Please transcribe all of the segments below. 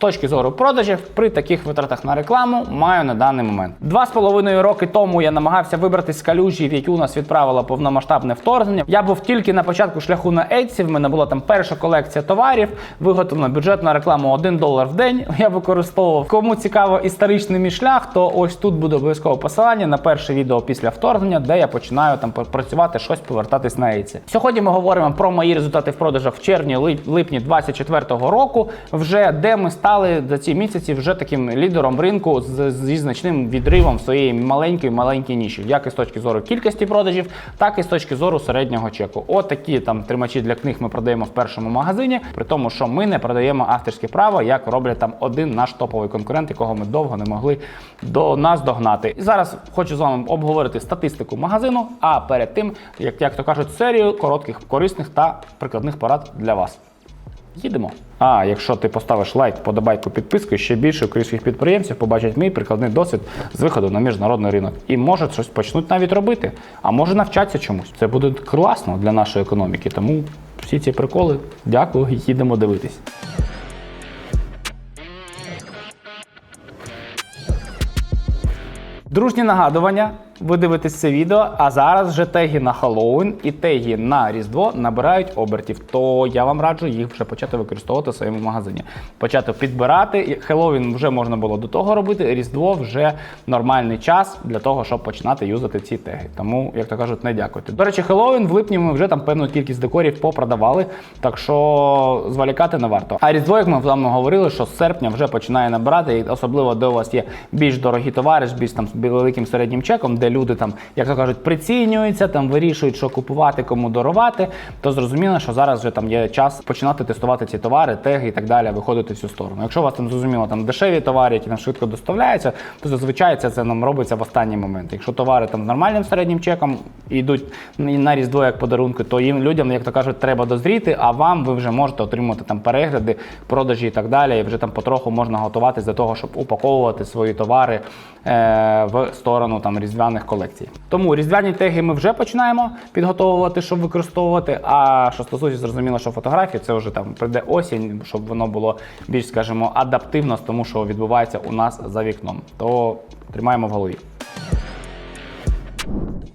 точки зору продажів при таких витратах на рекламу маю на даний момент. Два з половиною роки тому я намагався вибратись з калюжі, в яку нас відправило повномасштабне вторгнення. Я був тільки на початку шляху на Etsy, В мене була там перша колекція товарів, виготовлена бюджетна реклама 1 долар в день. Я використовував. Кому цікаво історичний мій шлях, то ось тут буде обов'язково посилання на перше відео після вторгнення, де я починаю там працювати щось повертатись на Etsy. Сьогодні ми говоримо про мої результати в продажах в червні лип- липні 24-го року. Вже де ми стали за ці місяці вже таким лідером ринку зі значним відривом своєї маленької маленької ніші, як і з точки зору кількості продажів, так і з точки зору середнього чеку. От такі там тримачі для книг ми продаємо в першому магазині, при тому, що ми не продаємо авторське право, як роблять там один наш топовий конкурент, якого ми довго не могли до нас догнати. І зараз хочу з вами обговорити статистику магазину. А перед тим, як, як то кажуть, серію коротких, корисних та прикладних порад для вас. Їдемо. А якщо ти поставиш лайк, подобайку, підписку, ще більше українських підприємців побачать мій прикладний досвід з виходу на міжнародний ринок і може щось почнуть навіть робити, а може навчатися чомусь. Це буде класно для нашої економіки. Тому всі ці приколи, дякую, їдемо дивитись. Дружні нагадування. Ви дивитесь це відео, а зараз вже теги на Хеллоуін і теги на Різдво набирають обертів. То я вам раджу їх вже почати використовувати в своєму магазині. Почати підбирати. Хеллоуін вже можна було до того робити. Різдво вже нормальний час для того, щоб починати юзати ці теги. Тому, як то кажуть, не дякуйте. До речі, Хеллоуін в липні ми вже там певну кількість декорів попродавали, так що зволікати не варто. А Різдво, як ми вами говорили, що з серпня вже починає набирати, і особливо де у вас є більш дорогі товари більш там з великим середнім чеком, де люди там, як то кажуть, прицінюються, там вирішують, що купувати, кому дарувати. То зрозуміло, що зараз вже там є час починати тестувати ці товари, теги і так далі, виходити в цю сторону. Якщо у вас там зрозуміло там дешеві товари, які нам швидко доставляються, то зазвичай це, це нам робиться в останній момент. Якщо товари там з нормальним середнім чеком йдуть на різдво як подарунки, то їм людям, як то кажуть, треба дозріти, а вам ви вже можете отримати там перегляди, продажі і так далі. І вже там потроху можна готуватись до того, щоб упаковувати свої товари е, в сторону там різдвяних колекцій. Тому різдвяні теги ми вже починаємо підготовувати, щоб використовувати. А що стосується, зрозуміло, що фотографії, це вже там прийде осінь, щоб воно було більш, скажімо, адаптивно з тому, що відбувається у нас за вікном. То тримаємо в голові.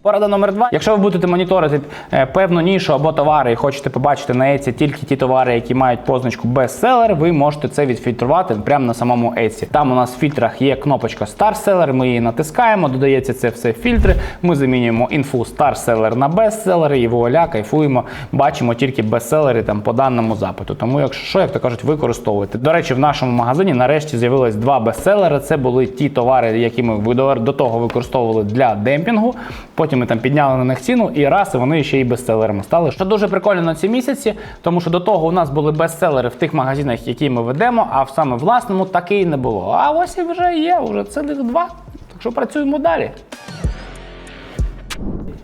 Порада номер два. Якщо ви будете моніторити е, певну нішу або товари і хочете побачити на Etsy тільки ті товари, які мають позначку бестселер, ви можете це відфільтрувати прямо на самому Etsy. Там у нас в фільтрах є кнопочка Старселер, ми її натискаємо, додається це все в фільтри. Ми замінюємо інфу Старселер на бестселер і вуаля, кайфуємо, бачимо тільки бестселери там по даному запиту. Тому, якщо що, як то кажуть, використовуйте. До речі, в нашому магазині нарешті з'явилось два бестселери. Це були ті товари, які ми до того використовували для демпінгу. Потім ми там підняли на них ціну, і раз і вони ще й бестселерами стали. Що дуже прикольно на ці місяці, тому що до того у нас були бестселери в тих магазинах, які ми ведемо, а в саме власному таки і не було. А ось і вже є, вже цілих два. Так що працюємо далі.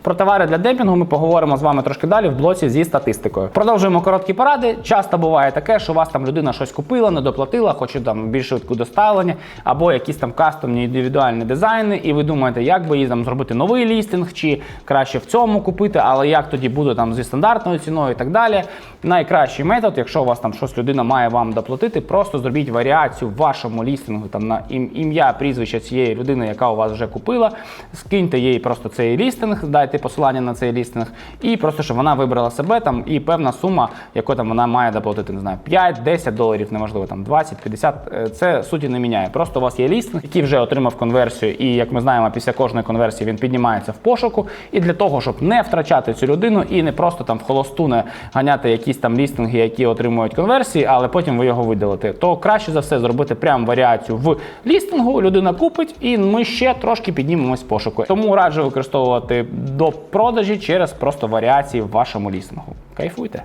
Про товари для демпінгу ми поговоримо з вами трошки далі в блоці зі статистикою. Продовжуємо короткі поради. Часто буває таке, що у вас там людина щось купила, не доплатила, хоче там більш швидку доставлення, або якісь там кастомні індивідуальні дизайни, і ви думаєте, як би їй там зробити новий лістинг, чи краще в цьому купити, але як тоді буде там зі стандартною ціною і так далі. Найкращий метод, якщо у вас там щось людина має вам доплатити, просто зробіть варіацію в вашому лістингу там на ім'я, прізвище цієї людини, яка у вас вже купила. Скиньте їй просто цей лістинг, дайте посилання на цей лістинг, і просто щоб вона вибрала себе там і певна сума, яку там вона має доплатити, не знаю, 5-10 доларів, неможливо там 20-50, е, Це суті не міняє. Просто у вас є лістинг, який вже отримав конверсію, і як ми знаємо, після кожної конверсії він піднімається в пошуку. І для того, щоб не втрачати цю людину і не просто там в холосту не ганяти якісь там лістинги, які отримують конверсії, але потім ви його видалите, то краще за все зробити прямо варіацію в лістингу. Людина купить, і ми ще трошки піднімемось пошуку. Тому раджу використовувати до продажі через просто варіації в вашому лістингу. Кайфуйте.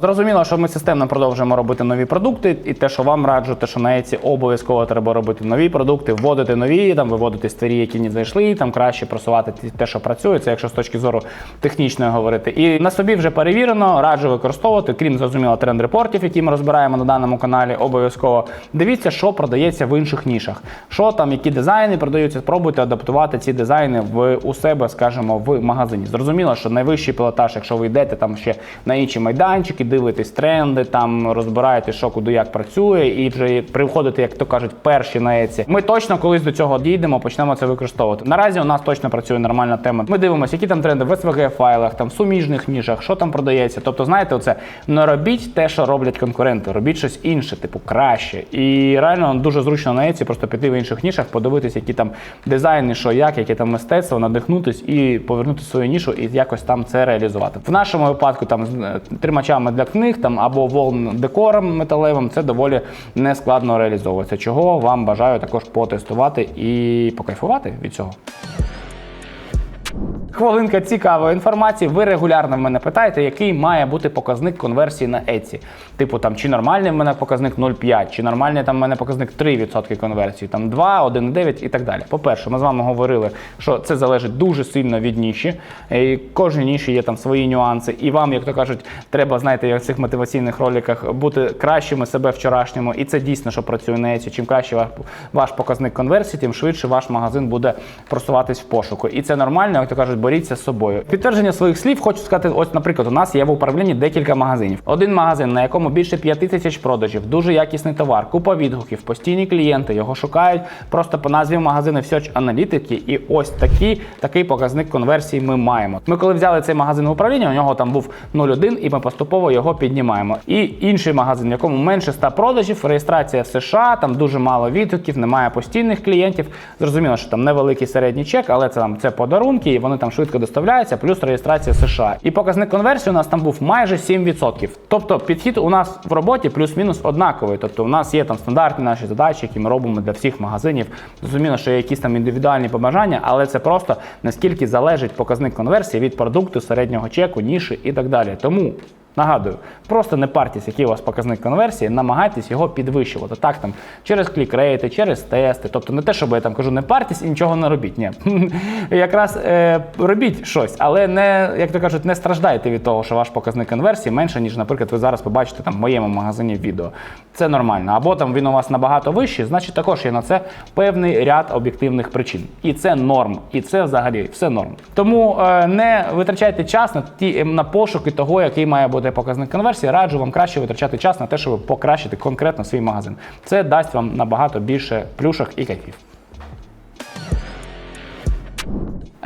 Зрозуміло, що ми системно продовжуємо робити нові продукти, і те, що вам раджу, те, що на Еці обов'язково треба робити нові продукти, вводити нові, там виводити старі, які не зайшли, там краще просувати те, що працює. Це якщо з точки зору технічної говорити. І на собі вже перевірено, раджу використовувати, крім зрозуміло тренд-репортів, які ми розбираємо на даному каналі. Обов'язково дивіться, що продається в інших нішах. Що там, які дизайни продаються, спробуйте адаптувати ці дизайни в у себе, скажімо, в магазині. Зрозуміло, що найвищий пілотаж, якщо ви йдете там ще на інші майданчики, дивитесь тренди, там розбираєте, що куди як працює, і вже приходите, як то кажуть, перші на еці. Ми точно колись до цього дійдемо, почнемо це використовувати. Наразі у нас точно працює нормальна тема. Ми дивимося, які там тренди в SVG файлах, там в суміжних нішах, що там продається. Тобто, знаєте, оце не робіть те, що роблять конкуренти, робіть щось інше, типу краще. І реально дуже зручно на еці просто піти в інших нішах, подивитися, які там дизайни, що як, яке там мистецтво, надихнутись і повернути свою нішу і якось там це реалізувати. В нашому випадку там з е, тримачами для книг там або волн декором металевим це доволі нескладно реалізовується. Чого вам бажаю також потестувати і покайфувати від цього. Хвилинка цікавої інформації. Ви регулярно в мене питаєте, який має бути показник конверсії на Etsy. Типу, там, чи нормальний в мене показник 0,5, чи нормальний там в мене показник 3% конверсії, там 2, 1,9 і так далі. По-перше, ми з вами говорили, що це залежить дуже сильно від ніші. І кожній ніші є там свої нюанси. І вам, як то кажуть, треба, знаєте, як в цих мотиваційних роликах бути кращими себе вчорашньому. І це дійсно, що працює на Etsy. Чим краще ваш показник конверсії, тим швидше ваш магазин буде просуватись в пошуку. І це нормально, як то кажуть, боріться з собою. Підтвердження своїх слів хочу сказати: ось, наприклад, у нас є в управлінні декілька магазинів. Один магазин, на якому більше 5 тисяч продажів, дуже якісний товар, купа відгуків, постійні клієнти його шукають просто по назві магазину Search аналітики. І ось такі, такий показник конверсії ми маємо. Ми коли взяли цей магазин в управління, у нього там був 0,1 і ми поступово його піднімаємо. І інший магазин, в якому менше 100 продажів, реєстрація в США, там дуже мало відгуків, немає постійних клієнтів. Зрозуміло, що там невеликий середній чек, але це там це подарунки, і вони там швидко доставляється, плюс реєстрація США. І показник конверсії у нас там був майже 7%. Тобто підхід у нас в роботі плюс-мінус однаковий. Тобто у нас є там стандартні наші задачі, які ми робимо для всіх магазинів. Зрозуміло, що є якісь там індивідуальні побажання, але це просто наскільки залежить показник конверсії від продукту, середнього чеку, ніші і так далі. Тому. Нагадую, просто не партість, який у вас показник конверсії, намагайтесь його підвищувати. Так там через клікрейти, через тести. Тобто не те, щоб я там кажу, не партість і нічого не робіть. Ні. Якраз е, робіть щось, але не, як то кажуть, не страждайте від того, що ваш показник конверсії менше, ніж, наприклад, ви зараз побачите там в моєму магазині відео. Це нормально. Або там він у вас набагато вищий, значить також є на це певний ряд об'єктивних причин. І це норм. І це взагалі все норм. Тому е, не витрачайте час на ті на пошуки того, який має бути показник конверсії. Раджу вам краще витрачати час на те, щоб покращити конкретно свій магазин. Це дасть вам набагато більше плюшок і кайфів.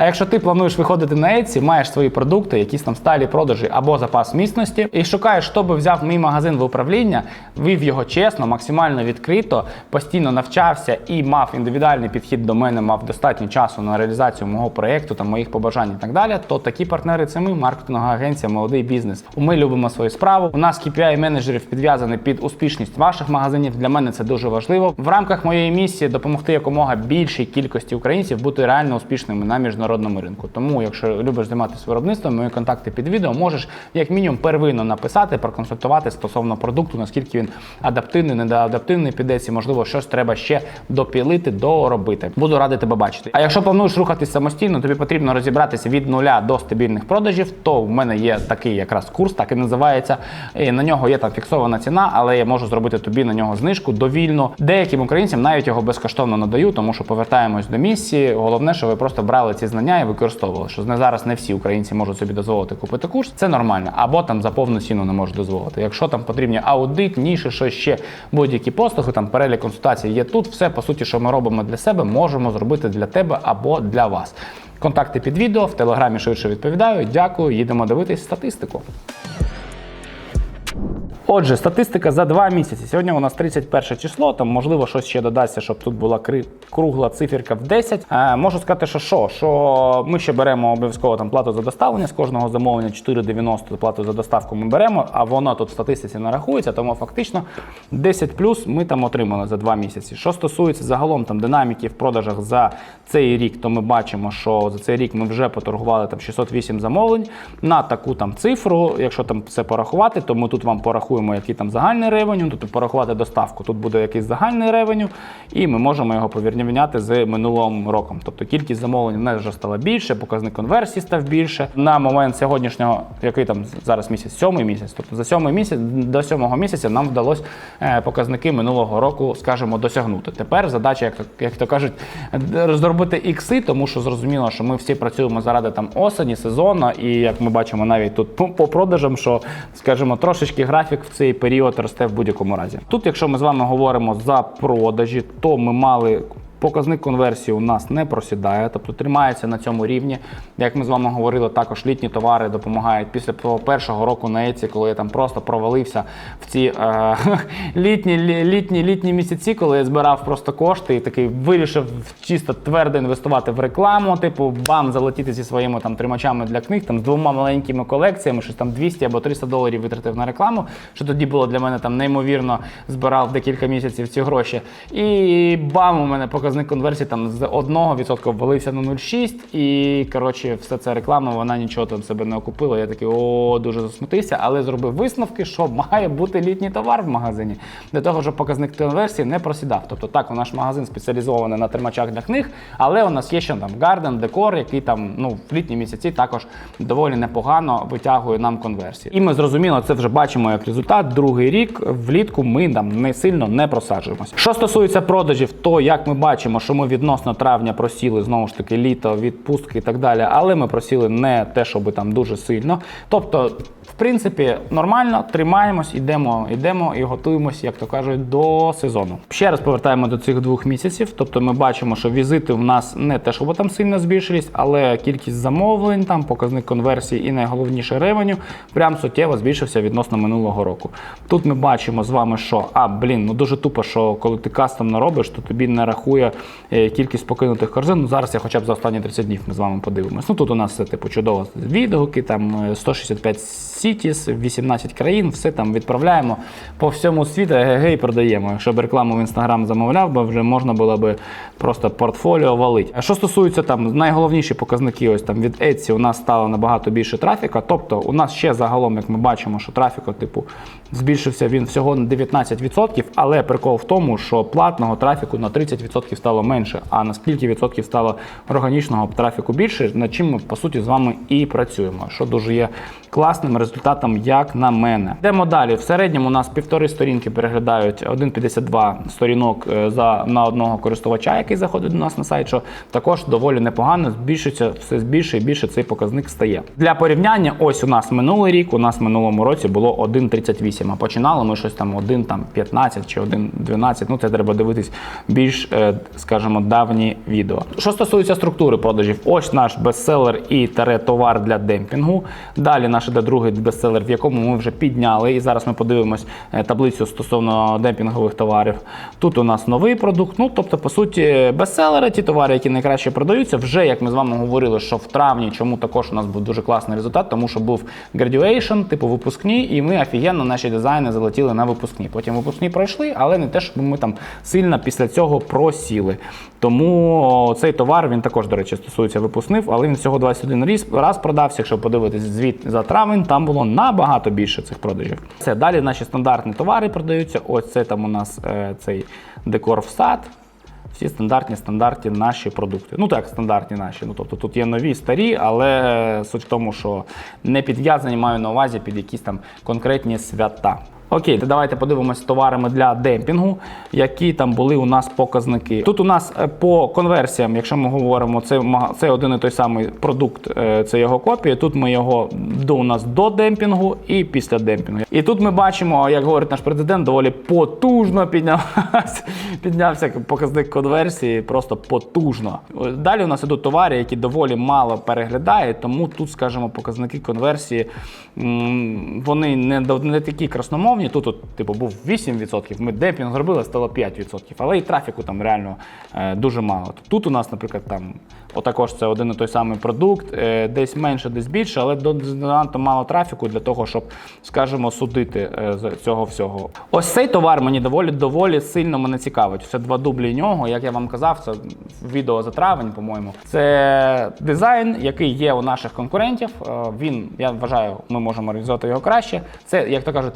А якщо ти плануєш виходити на Etsy, маєш свої продукти, якісь там сталі продажі або запас міцності, і шукаєш, хто би взяв мій магазин в управління, вів його чесно, максимально відкрито, постійно навчався і мав індивідуальний підхід до мене, мав достатньо часу на реалізацію мого проєкту, там моїх побажань і так далі, то такі партнери це ми, маркетингова агенція, молодий бізнес. Ми любимо свою справу. У нас KPI менеджерів підв'язаний під успішність ваших магазинів. Для мене це дуже важливо. В рамках моєї місії допомогти якомога більшій кількості українців бути реально успішними на міжнародному ринку. Тому, якщо любиш займатися виробництвом, мої контакти під відео можеш як мінімум первинно написати, проконсультувати стосовно продукту, наскільки він адаптивний, недоадаптивний підеться, можливо, щось треба ще допілити, доробити. Буду радий тебе бачити. А якщо плануєш рухатись самостійно, тобі потрібно розібратися від нуля до стабільних продажів, то в мене є такий якраз курс, так і називається. І на нього є там фіксована ціна, але я можу зробити тобі на нього знижку довільно. Деяким українцям навіть його безкоштовно надаю, тому що повертаємось до місії. Головне, що ви просто брали ці знання і використовували. Що зараз не всі українці можуть собі дозволити купити курс. Це нормально, або там за повну ціну не можуть дозволити. Якщо там потрібні аудит, ніші, що ще будь-які послуги, там перелік консультацій є тут. Все по суті, що ми робимо для себе, можемо зробити для тебе або для вас. Контакти під відео в телеграмі швидше відповідаю. Дякую, їдемо дивитись статистику. Отже, статистика за два місяці. Сьогодні у нас 31 число, там можливо щось ще додасться, щоб тут була кругла циферка в 10. Е, можу сказати, що що, що ми ще беремо обов'язково там плату за доставлення з кожного замовлення 4,90 плату за доставку ми беремо, а воно тут в статистиці не рахується, тому фактично 10 плюс ми там отримали за два місяці. Що стосується загалом там динаміки в продажах за цей рік, то ми бачимо, що за цей рік ми вже поторгували там 608 замовлень на таку там цифру. Якщо там все порахувати, то ми тут вам порахуємо, який там загальний ревеню, тут порахувати доставку. Тут буде якийсь загальний ревеню, і ми можемо його порівняти з минулим роком. Тобто кількість замовлень в нас вже стала більше, показник конверсії став більше. На момент сьогоднішнього, який там зараз місяць, сьомий місяць. Тобто за сьомий місяць до сьомого місяця нам вдалося е, показники минулого року, скажімо, досягнути. Тепер задача, як, як то кажуть, д- зробити ікси, тому що зрозуміло, що ми всі працюємо заради там осені, сезону, і як ми бачимо навіть тут по продажам, що скажімо, трошечки графік в цей період росте в будь-якому разі. Тут, якщо ми з вами говоримо за продажі, то ми мали. Показник конверсії у нас не просідає, тобто тримається на цьому рівні. Як ми з вами говорили, також літні товари допомагають після того першого року на Еці, коли я там просто провалився в ці е, літні, літні, літні місяці, коли я збирав просто кошти і такий вирішив чисто твердо інвестувати в рекламу, типу бам, залетіти зі своїми там тримачами для книг, там з двома маленькими колекціями, щось там 200 або 300 доларів витратив на рекламу, що тоді було для мене там неймовірно збирав декілька місяців ці гроші. І бам, у мене показник конверсії там з 1% ввалився на 0,6. І коротше, все це реклама, вона нічого там себе не окупила. Я такий о, дуже засмутився, але зробив висновки, що має бути літній товар в магазині для того, щоб показник конверсії не просідав. Тобто так, у наш магазин спеціалізований на тримачах для книг, але у нас є ще там гарден, декор, який там ну в літні місяці також доволі непогано витягує нам конверсії. І ми зрозуміло, це вже бачимо як результат. Другий рік влітку ми там не сильно не просаджуємося. Що стосується продажів, то як ми бачимо, що ми відносно травня просіли знову ж таки літо, відпустки і так далі, але ми просіли не те, щоб там дуже сильно. Тобто, в принципі, нормально тримаємось, ідемо, ідемо і готуємось, як то кажуть, до сезону. Ще раз повертаємо до цих двох місяців. Тобто, ми бачимо, що візити в нас не те, щоб там сильно збільшились, але кількість замовлень, там показник конверсії і найголовніше ревеню прям суттєво збільшився відносно минулого року. Тут ми бачимо з вами, що а блін, ну дуже тупо, що коли ти кастомно робиш, то тобі не рахує е, кількість покинутих корзин. Ну зараз я хоча б за останні 30 днів ми з вами подивимось. Ну тут у нас типу чудово відгуки, там е, 165 сітіс, 18 країн, все там відправляємо по всьому світу, гей продаємо. Якщо б рекламу в інстаграм замовляв, би вже можна було би просто портфоліо валить. А що стосується там найголовніші показники, ось там від Etsy у нас стало набагато більше трафіка. Тобто у нас ще загалом, як ми бачимо, що трафіку, типу, збільшився він всього на 19%, але прикол в тому, що платного трафіку на 30% стало менше. А на скільки відсотків стало органічного трафіку більше, над чим ми по суті з вами і працюємо, що дуже є класним результатом, як на мене. Йдемо далі. В середньому у нас півтори сторінки переглядають 1,52 сторінок е, за на одного користувача, який заходить до нас на сайт, що також доволі непогано. Збільшується все більше і більше цей показник стає. Для порівняння, ось у нас минулий рік, у нас в минулому році було 1,38, а починали ми щось там 1, там 15 чи 1,12. Ну це треба дивитись більш, е, скажімо, давні відео. Що стосується структури продажів, ось наш бестселер і таре товар для демпінгу. Далі наш іде другий бестселер, в якому ми вже підняли. І зараз ми подивимось е, таблицю стосовно демпінгових товарів. Тут у нас новий продукт. Ну тобто, по суті, бестселери, ті товари, які найкраще продаються, вже як ми з вами говорили, що в травні, чому також у нас був дуже класний результат, тому що був graduation, типу випускні, і ми офігенно наші дизайни залетіли на випускні. Потім випускні пройшли, але не те, щоб ми там сильно після цього просіли. Тому цей товар він також, до речі, стосується випускних, але він всього 21 різ- раз продався. Якщо подивитись звіт за травень, там було набагато більше цих продажів. Це далі наші стандартні товари продаються. Ось це там у нас е, цей декор в сад. Всі стандартні стандартні наші продукти. Ну так, стандартні наші. Ну тобто тут є нові, старі, але суть в тому, що не підв'язані маю на увазі під якісь там конкретні свята. Окей, давайте подивимось товарами для демпінгу, які там були у нас показники. Тут у нас е, по конверсіям, якщо ми говоримо, це, це один і той самий продукт, е, це його копія. Тут ми його до у нас до демпінгу і після демпінгу. І тут ми бачимо, як говорить наш президент, доволі потужно піднявся, піднявся показник конверсії, просто потужно. Далі у нас ідуть товари, які доволі мало переглядають, тому тут, скажімо, показники конверсії вони не, не такі красномовні. Нетавні. Тут, от, типу, був 8%, ми демпінг зробили, стало 5%. Але і трафіку там реально е, дуже мало. Тут у нас, наприклад, там отакож це один і той самий продукт, е, десь менше, десь більше, але занадто мало трафіку для того, щоб, скажімо, судити е, з цього всього. Ось цей товар мені доволі доволі сильно мене цікавить. Це два дублі нього. Як я вам казав, це відео за травень, по-моєму. Це дизайн, який є у наших конкурентів. Е, Він, я вважаю, ми можемо реалізувати його краще. Це, як то кажуть,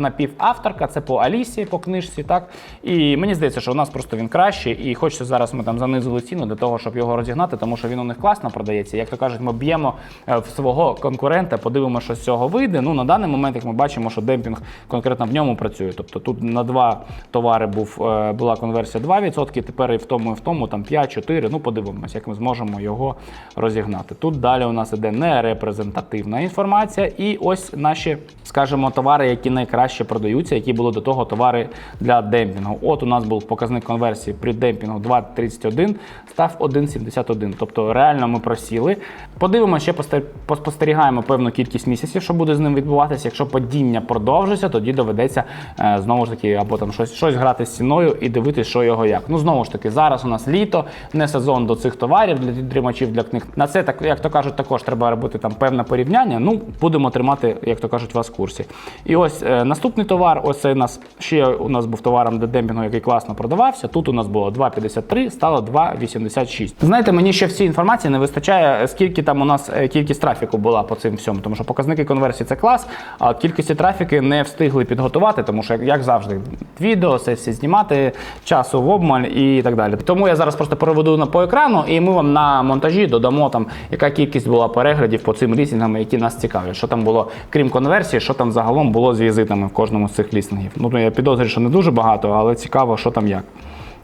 напівавторка, це по Алісі, по книжці, так. І мені здається, що у нас просто він кращий. І хочеться зараз ми там занизили ціну для того, щоб його розігнати, тому що він у них класно продається. Як то кажуть, ми б'ємо е, в свого конкурента, подивимося, що з цього вийде. Ну на даний момент, як ми бачимо, що демпінг конкретно в ньому працює. Тобто тут на два товари був, е, була конверсія 2%, тепер і в тому, і в тому там 5-4. Ну подивимося, як ми зможемо його розігнати. Тут далі у нас іде нерепрезентативна інформація, і ось наші, скажімо, товари, які найкраще продаються, які були до того товари для демпінгу. От у нас був показник конверсії при демпінгу 2,31, став 1,71. Тобто реально ми просіли. Подивимося, ще постер- поспостерігаємо певну кількість місяців, що буде з ним відбуватися. Якщо падіння продовжиться, тоді доведеться е, знову ж таки або там щось, щось грати з ціною і дивитися, що його як. Ну знову ж таки, зараз у нас літо, не сезон до цих товарів для підтримачів для книг. На це так, як то кажуть, також треба робити там певне порівняння. Ну будемо тримати, як то кажуть, вас в курсі. І ось е, наступний товар. Ось це у нас ще у нас був товаром для демпінгу, який класно продавався. Тут у нас було 2,53, стало 2,86. Знаєте, мені ще в цій інформації не вистачає, скільки там у нас е, кількість трафіку була по цим всьому, тому що показники конверсії це клас, а кількості трафіки не встигли підготувати, тому що, як- завжди, відео, всі знімати, часу в обмаль і так далі. Тому я зараз просто переведу на по екрану, і ми вам на монтажі додамо там, яка кількість була переглядів по цим лістингам, які нас цікавлять. Що там було, крім конверсії, що там загалом було з візитами в кожному цих лістингів. Ну, я підозрюю, що не дуже багато, але цікаво, що там як.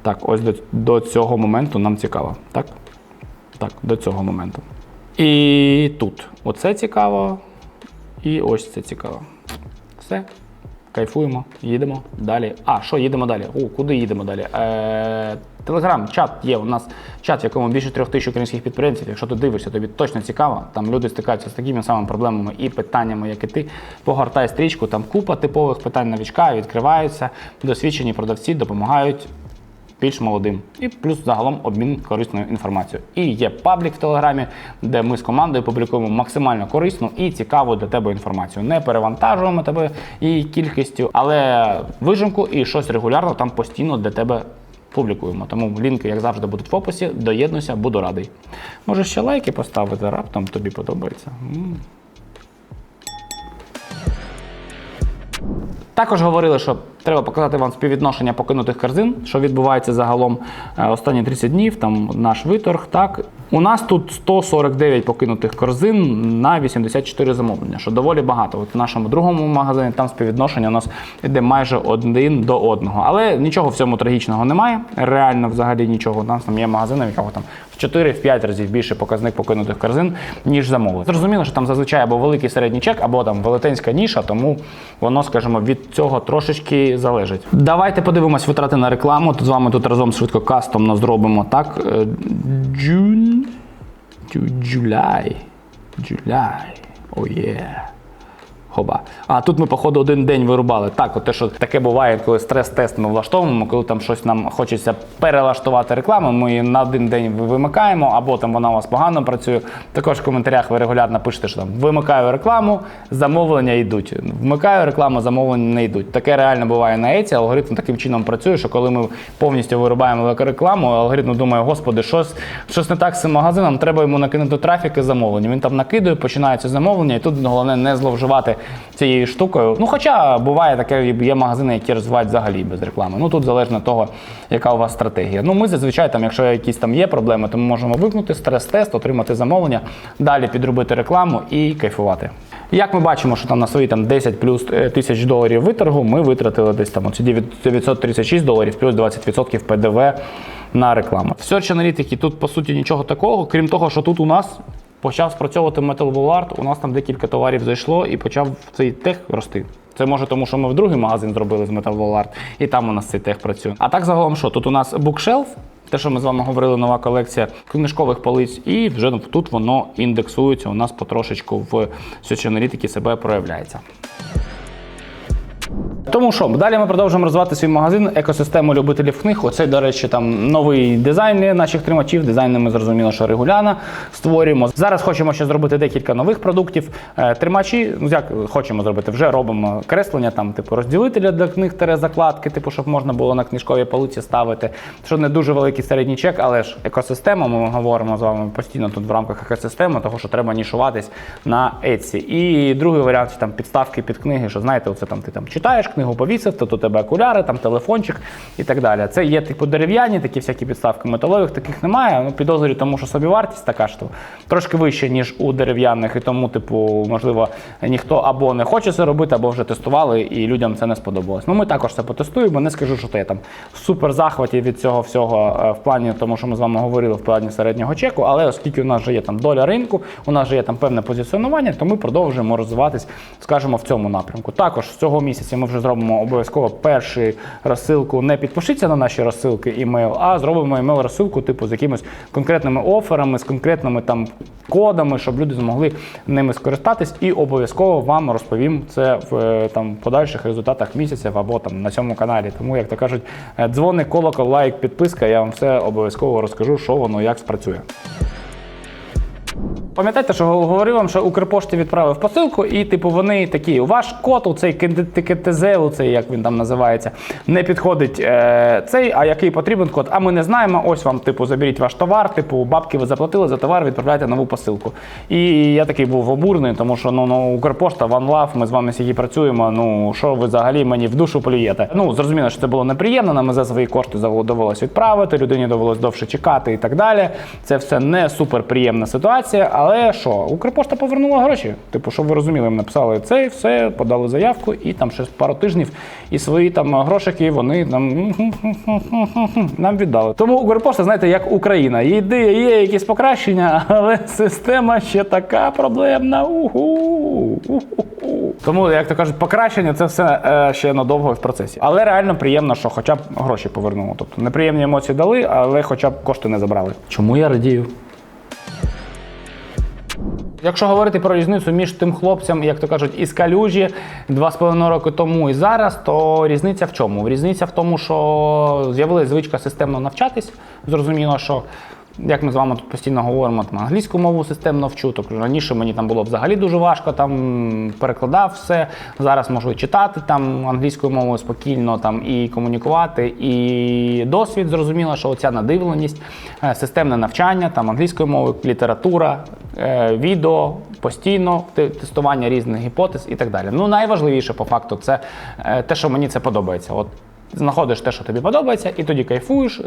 Так, ось до, до цього моменту нам цікаво. Так? Так, до цього моменту. І тут. Оце цікаво. І ось це цікаво. Все. Кайфуємо, їдемо далі. А, що їдемо далі? О, куди їдемо далі? Е, Телеграм, чат є. У нас чат, в якому більше трьох тисяч українських підприємців. Якщо ти дивишся, тобі точно цікаво. Там люди стикаються з такими самими проблемами і питаннями, як і ти. Погортай стрічку, там купа типових питань новічка відкриваються. Досвідчені продавці допомагають більш молодим. І плюс загалом обмін корисною інформацією. І є паблік в Телеграмі, де ми з командою публікуємо максимально корисну і цікаву для тебе інформацію. Не перевантажуємо тебе її кількістю, але вижимку і щось регулярно там постійно для тебе. Публікуємо, тому лінки, як завжди, будуть в описі. Доєднуйся, буду радий. Може ще лайки поставити, раптом тобі подобається. Також говорили, що треба показати вам співвідношення покинутих корзин, що відбувається загалом е, останні 30 днів, там наш виторг. Так. У нас тут 149 покинутих корзин на 84 замовлення, що доволі багато. От в нашому другому магазині там співвідношення у нас йде майже один до одного. Але нічого в цьому трагічного немає. Реально взагалі нічого. У нас там є магазини, в якого там в 4-5 разів більше показник покинутих корзин, ніж замовлень. Зрозуміло, що там зазвичай або великий середній чек, або там велетенська ніша, тому воно, скажімо, від цього трошечки залежить. Давайте подивимось витрати на рекламу. Тут з вами тут разом швидко кастомно зробимо так. Е, Джун. Джу- Джуляй. Джуляй. О є. Хоба. А тут ми, походу, один день вирубали. Так, от те, що таке буває, коли стрес-тест ми влаштовуємо, коли там щось нам хочеться перелаштувати рекламу, ми її на один день вимикаємо, або там вона у вас погано працює. Також в коментарях ви регулярно пишете, що там вимикаю рекламу, замовлення йдуть. Вмикаю рекламу, замовлення не йдуть. Таке реально буває на Еці. Алгоритм таким чином працює, що коли ми повністю вирубаємо рекламу, алгоритм думає, господи, щось, щось не так з цим магазином, треба йому накинути трафік і замовлення. Він там накидує, починаються замовлення, і тут головне не зловживати цією штукою. Ну, хоча буває таке, є магазини, які розвивають взагалі без реклами. Ну тут залежно від того, яка у вас стратегія. Ну, ми зазвичай, там, якщо якісь там є проблеми, то ми можемо вимкнути стрес-тест, отримати замовлення, далі підробити рекламу і кайфувати. Як ми бачимо, що там на свої там 10 плюс е, тисяч доларів виторгу, ми витратили десь там оці 936 доларів плюс 20% ПДВ на рекламу. В Search аналітики тут по суті нічого такого, крім того, що тут у нас почав спрацьовувати Art, у нас там декілька товарів зайшло і почав цей тех рости. Це може тому, що ми в другий магазин зробили з Art, і там у нас цей тех працює. А так загалом що? Тут у нас букшелф. те, що ми з вами говорили, нова колекція книжкових полиць, і вже тут воно індексується. У нас потрошечку в Search себе проявляється. Тому що далі ми продовжуємо розвивати свій магазин, екосистему любителів книг. Оце, до речі, там новий дизайн наших тримачів. Дизайни ми зрозуміло, що регулярно створюємо. Зараз хочемо ще зробити декілька нових продуктів. Е, Тримачі, ну як хочемо зробити, вже робимо креслення, там, типу, розділителя для книг тере закладки, типу, щоб можна було на книжковій полиці ставити. Що не дуже великий середній чек, але ж екосистема. Ми говоримо з вами постійно тут в рамках екосистеми, того що треба нішуватись на Etsy. І другий варіант там підставки під книги, що знаєте, оце там ти там читаєш книгу, повісив, то у тебе окуляри, там телефончик і так далі. Це є типу дерев'яні, такі всякі підставки металових, таких немає. Ну, підозрюю, тому що собівартість така ж трошки вища, ніж у дерев'яних, і тому, типу, можливо, ніхто або не хоче це робити, або вже тестували, і людям це не сподобалось. Ну, ми також це потестуємо. Не скажу, що то я там в супер захваті від цього всього е, в плані, тому що ми з вами говорили в плані середнього чеку, але оскільки у нас вже є там доля ринку, у нас вже є там певне позиціонування, то ми продовжуємо розвиватись, скажімо, в цьому напрямку. Також цього місяця ми вже зробимо обов'язково першу розсилку. Не підпишіться на наші розсилки імейл, а зробимо імейл розсилку, типу з якимись конкретними оферами, з конкретними там кодами, щоб люди змогли ними скористатись, і обов'язково вам розповім це в е, там подальших результатах місяців або там на цьому каналі. Тому, як то кажуть, е, дзвоник, колокол, лайк, підписка. Я вам все обов'язково розкажу, що воно як спрацює. Пам'ятаєте, що говорив вам, що Укрпошті відправив посилку, і типу вони такі: ваш код, у цей КТЗ, у цей, як він там називається, не підходить е, цей, а який потрібен код. А ми не знаємо. Ось вам, типу, заберіть ваш товар, типу, бабки ви заплатили за товар, відправляйте нову посилку. І я такий був обурний, тому що ну, ну Укрпошта, One Love, ми з вами сьогодні працюємо. Ну що ви взагалі мені в душу плюєте? Ну зрозуміло, що це було неприємно. Нам за свої кошти довелося відправити, людині довелось довше чекати і так далі. Це все не супер приємна ситуація. Але що, Укрпошта повернула гроші. Типу, щоб ви розуміли, їм написали це, все, подали заявку, і там ще пару тижнів, і свої там грошики вони нам, нам віддали. Тому Укрпошта, знаєте, як Україна. Йди, є якісь покращення, але система ще така проблемна. Уху. Тому, як то кажуть, покращення це все е, ще надовго в процесі. Але реально приємно, що хоча б гроші повернули. Тобто неприємні емоції дали, але хоча б кошти не забрали. Чому я радію? Якщо говорити про різницю між тим хлопцем, як то кажуть, із калюжі два з половиною роки тому і зараз, то різниця в чому? Різниця в тому, що з'явилася звичка системно навчатись. Зрозуміло, що як ми з вами тут постійно говоримо, там англійську мову системно вчу. Тобто раніше мені там було взагалі дуже важко, там перекладав все. Зараз можу читати там англійською мовою спокійно там і комунікувати. І досвід зрозуміло, що оця надивленість, е, системне навчання, там англійською мовою, література, е, відео, постійно тестування різних гіпотез і так далі. Ну найважливіше по факту це е, те, що мені це подобається. От знаходиш те, що тобі подобається, і тоді кайфуєш,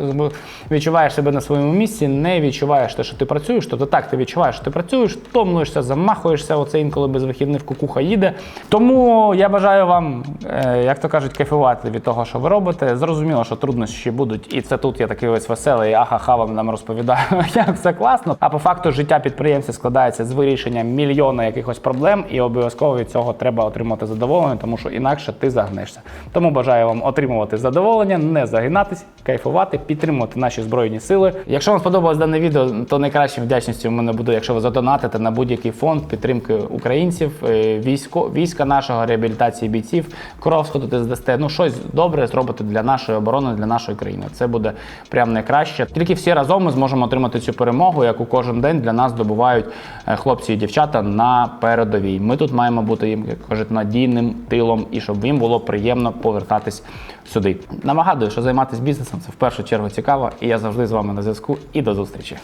відчуваєш себе на своєму місці, не відчуваєш те, що ти працюєш, тобто так ти відчуваєш, що ти працюєш, втомлюєшся, замахуєшся, оце інколи без вихідних кукуха їде. Тому я бажаю вам, е, як то кажуть, кайфувати від того, що ви робите. Зрозуміло, що труднощі будуть, і це тут я такий ось веселий, ахаха вам нам розповідаю, як все класно. А по факту життя підприємця складається з вирішення мільйона якихось проблем, і обов'язково від цього треба отримати задоволення, тому що інакше ти загнешся. Тому бажаю вам отримувати задоволення, не загинатись, кайфувати, підтримувати наші збройні сили. Якщо вам сподобалось дане відео, то найкращим вдячністю в мене буде, якщо ви задонатите на будь-який фонд підтримки українців, е, військо, війська нашого реабілітації бійців, кров сходити здасте. Ну щось добре зробити для нашої оборони, для нашої країни. Це буде прям найкраще. Тільки всі разом ми зможемо отримати цю перемогу, яку кожен день для нас добувають е, хлопці і дівчата на передовій. Ми тут маємо бути їм, як кажуть, надійним тилом, і щоб їм було приємно повертатись сюди. Намагадую, що займатися бізнесом це в першу чергу цікаво, і я завжди з вами на зв'язку. І до зустрічі.